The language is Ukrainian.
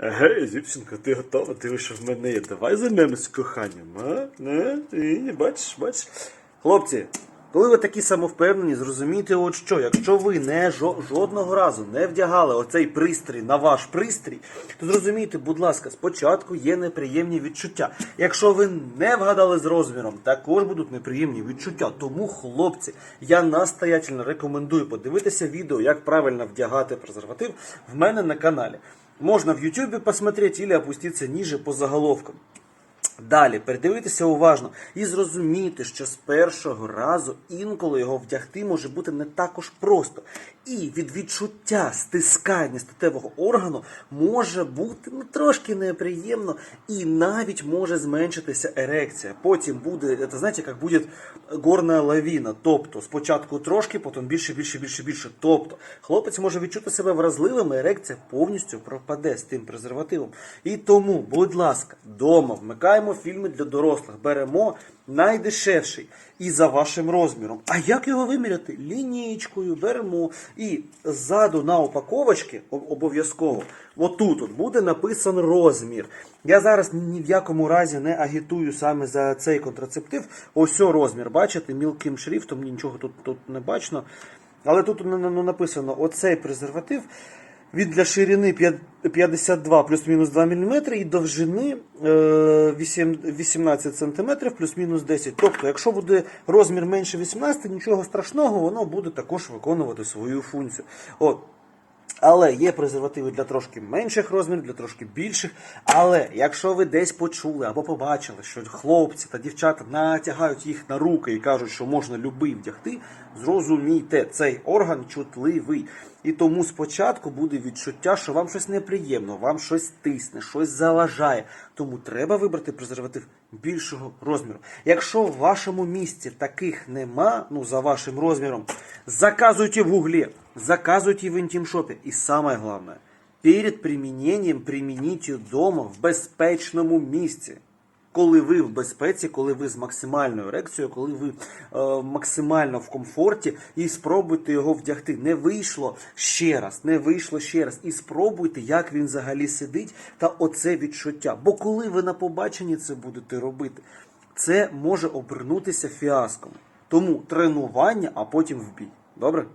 Гей, дівчинка, ти готова? Ти вийшов в мене є. Давай займемось коханням, а? Не? І, бачиш, бачиш. Хлопці, коли ви такі самовпевнені, зрозумійте от що, якщо ви не жо- жодного разу не вдягали оцей пристрій на ваш пристрій, то зрозумійте, будь ласка, спочатку є неприємні відчуття. Якщо ви не вгадали з розміром, також будуть неприємні відчуття. Тому, хлопці, я настоятельно рекомендую подивитися відео, як правильно вдягати презерватив в мене на каналі. Можно в YouTube посмотреть или опуститься ниже по заголовкам. Далі передивитися уважно і зрозуміти, що з першого разу інколи його вдягти може бути не також просто. І від відчуття стискання статевого органу може бути ну, трошки неприємно і навіть може зменшитися ерекція. Потім буде, це знаєте, як буде горна лавіна. Тобто спочатку трошки, потім більше, більше, більше, більше. Тобто хлопець може відчути себе вразливим, і ерекція повністю пропаде з тим презервативом. І тому, будь ласка, вдома вмикаємо фільми для дорослих, беремо найдешевший і за вашим розміром. А як його виміряти? Лінійкою беремо і ззаду на упаковочці обов'язково, отут от буде написан розмір. Я зараз ні в якому разі не агітую саме за цей контрацептив. Ось розмір, бачите, мілким шрифтом, нічого тут, тут не бачно. Але тут ну, ну, написано оцей презерватив. Він для ширини 52 плюс-мінус 2 мм і довжини е, 8 18 см плюс-мінус 10. Тобто, якщо буде розмір менше 18, нічого страшного, воно буде також виконувати свою функцію. От. Але є презервативи для трошки менших розмірів, для трошки більших. Але якщо ви десь почули або побачили, що хлопці та дівчата натягають їх на руки і кажуть, що можна любий вдягти, зрозумійте, цей орган чутливий. І тому спочатку буде відчуття, що вам щось неприємно, вам щось тисне, щось заважає. Тому треба вибрати презерватив більшого розміру. Якщо в вашому місці таких нема, ну за вашим розміром, заказуйте в гуглі, заказуйте в інтімшопі. І саме головне, перед приміненням примініть дома в безпечному місці. Коли ви в безпеці, коли ви з максимальною ерекцією, коли ви е, максимально в комфорті, і спробуйте його вдягти. Не вийшло ще раз, не вийшло ще раз. І спробуйте, як він взагалі сидить, та оце відчуття. Бо коли ви на побаченні це будете робити, це може обернутися фіаском. Тому тренування, а потім в бій. Добре?